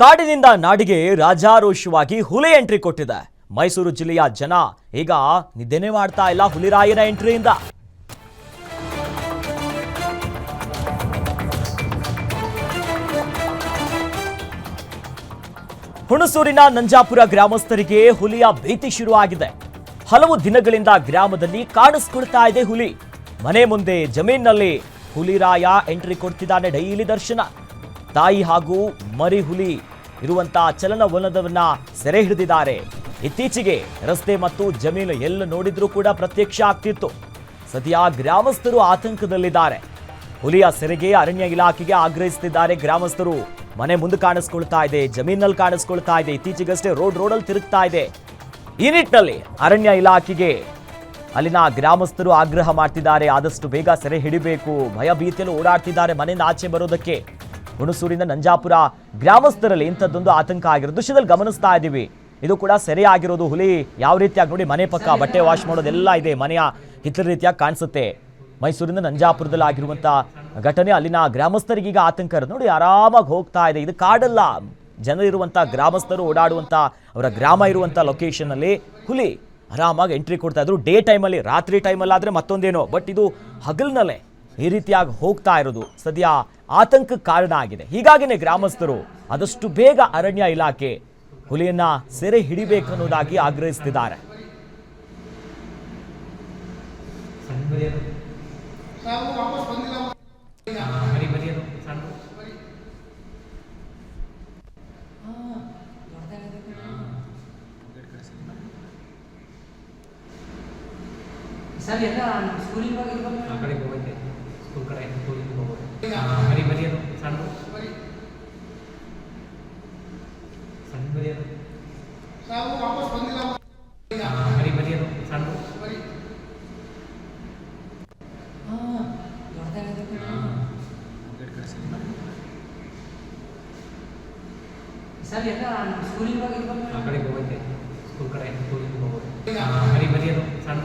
ಕಾಡಿನಿಂದ ನಾಡಿಗೆ ರಾಜಾರೋಷವಾಗಿ ಹುಲಿ ಎಂಟ್ರಿ ಕೊಟ್ಟಿದೆ. ಮೈಸೂರು ಜಿಲ್ಲೆಯ ಜನ ಈಗ ನಿದ್ದೆನೆ ಮಾಡ್ತಾ ಇಲ್ಲ ಹುಲಿರಾಯನ ಎಂಟ್ರಿಯಿಂದ. ಹುಣಸೂರಿನ ನಂಜಾಪುರ ಗ್ರಾಮಸ್ಥರಿಗೆ ಹುಲಿಯ ಭೀತಿ ಶುರುವಾಗಿದೆ. ಹಲವು ದಿನಗಳಿಂದ ಗ್ರಾಮದಲ್ಲಿ ಕಾಣಿಸ್ಕೊಳ್ತಾ ಇದೆ ಹುಲಿ. ಮನೆ ಮುಂದೆ ಜಮೀನಿನಲ್ಲಿ ಹುಲಿರಾಯ ಎಂಟ್ರಿ ಕೊಡ್ತಿದ್ದಾನೆ ಡೈಲಿ ದರ್ಶನ. ತಾಯಿ ಹಾಗೂ ಮರಿ ಹುಲಿ ಇರುವಂತ ಚಲನವಲನವನ್ನ ಸೆರೆ ಹಿಡಿದಿದ್ದಾರೆ. ಇತ್ತೀಚೆಗೆ ರಸ್ತೆ ಮತ್ತು ಜಮೀನು ಎಲ್ಲ ನೋಡಿದ್ರೂ ಕೂಡ ಪ್ರತ್ಯಕ್ಷ ಆಗ್ತಿತ್ತು. ಸದ್ಯ ಗ್ರಾಮಸ್ಥರು ಆತಂಕದಲ್ಲಿದ್ದಾರೆ. ಹುಲಿಯ ಸೆರೆಗೆ ಅರಣ್ಯ ಇಲಾಖೆಗೆ ಆಗ್ರಹಿಸುತ್ತಿದ್ದಾರೆ ಗ್ರಾಮಸ್ಥರು. ಮನೆ ಮುಂದೆ ಕಾಣಿಸ್ಕೊಳ್ತಾ ಇದೆ, ಜಮೀನಲ್ಲಿ ಕಾಣಿಸ್ಕೊಳ್ತಾ ಇದೆ, ಇತ್ತೀಚೆಗಷ್ಟೇ ರೋಡ್ ರೋಡಲ್ಲಿ ತಿರುಗ್ತಾ ಇದೆ. ಈ ನಿಟ್ಟಿನಲ್ಲಿ ಅರಣ್ಯ ಇಲಾಖೆಗೆ ಅಲ್ಲಿನ ಗ್ರಾಮಸ್ಥರು ಆಗ್ರಹ ಮಾಡ್ತಿದ್ದಾರೆ. ಆದಷ್ಟು ಬೇಗ ಸೆರೆ ಹಿಡಿಬೇಕು. ಭಯ ಭೀತಿಯಲ್ಲಿ ಓಡಾಡ್ತಿದ್ದಾರೆ ಮನೆಯಿಂದ ಆಚೆ ಬರೋದಕ್ಕೆ. ಹುಣಸೂರಿನ ನಂಜಾಪುರ ಗ್ರಾಮಸ್ಥರಲ್ಲಿ ಇಂಥದ್ದೊಂದು ಆತಂಕ ಆಗಿರೋ ದೃಶ್ಯದಲ್ಲಿ ಗಮನಿಸ್ತಾ ಇದ್ದೀವಿ. ಇದು ಕೂಡ ಸೆರೆ ಆಗಿರೋದು ಹುಲಿ. ಯಾವ ರೀತಿಯಾಗಿ ನೋಡಿ ಮನೆ ಪಕ್ಕ ಬಟ್ಟೆ ವಾಶ್ ಮಾಡೋದೆಲ್ಲ ಇದೆ. ಮನೆಯ ಹಿತ್ತಲ ರೀತಿಯಾಗಿ ಕಾಣಿಸುತ್ತೆ. ಮೈಸೂರಿನ ನಂಜಾಪುರದಲ್ಲಿ ಆಗಿರುವಂಥ ಘಟನೆ, ಅಲ್ಲಿನ ಗ್ರಾಮಸ್ಥರಿಗೀಗ ಆತಂಕ ಇರೋದು. ನೋಡಿ, ಆರಾಮಾಗಿ ಹೋಗ್ತಾ ಇದೆ. ಇದು ಕಾಡಲ್ಲ. ಜನರಿರುವಂಥ ಗ್ರಾಮಸ್ಥರು ಓಡಾಡುವಂಥ ಅವರ ಗ್ರಾಮ ಇರುವಂಥ ಲೊಕೇಶನ್ ಅಲ್ಲಿ ಹುಲಿ ಆರಾಮಾಗಿ ಎಂಟ್ರಿ ಕೊಡ್ತಾ ಇದ್ರು. ಡೇ ಟೈಮಲ್ಲಿ ರಾತ್ರಿ ಟೈಮಲ್ಲಾದರೆ ಮತ್ತೊಂದೇನೋ. ಬಟ್ ಇದು ಹಗಲ್ನಲ್ಲೇ ಈ ರೀತಿಯಾಗಿ ಹೋಗ್ತಾ ಇರೋದು ಸದ್ಯ ಆತಂಕ ಕಾರಣ ಆಗಿದೆ. ಹೀಗಾಗಿನೇ ಗ್ರಾಮಸ್ಥರು ಆದಷ್ಟು ಬೇಗ ಅರಣ್ಯ ಇಲಾಖೆ ಹುಲಿಯನ್ನ ಸೆರೆ ಹಿಡಿಬೇಕನ್ನೋದಾಗಿ ಆಗ್ರಹಿಸ್ತಿದ್ದಾರೆ. ಸರ್ ಎಲ್ಲ ಸ್ಕೂಲಿಗೆ ಹೋಗಿ ಆ ಕಡೆ ಹೋಗೈತೆ ಸ್ಕೂಲ್ ಕಡೆ ಸ್ಕೂಲಿಗೆ ಹೋಗೋದು ಮರಿ ಮರಿ ಅದು ಸಣ್ಣ ಸಣ್ಣ ಮರಿ ಅದು ಮರಿ ಮರಿ ಅದು ಸಣ್ಣ ಸರ್ ಎಲ್ಲ ಸ್ಕೂಲಿಗೆ ಹೋಗಿ ಆ ಕಡೆ ಹೋಗೈತೆ ಸ್ಕೂಲ್ ಕಡೆ ಸ್ಕೂಲಿಗೆ ಹೋಗೋದು ಮರಿ ಮರಿ ಅದು ಸಣ್ಣ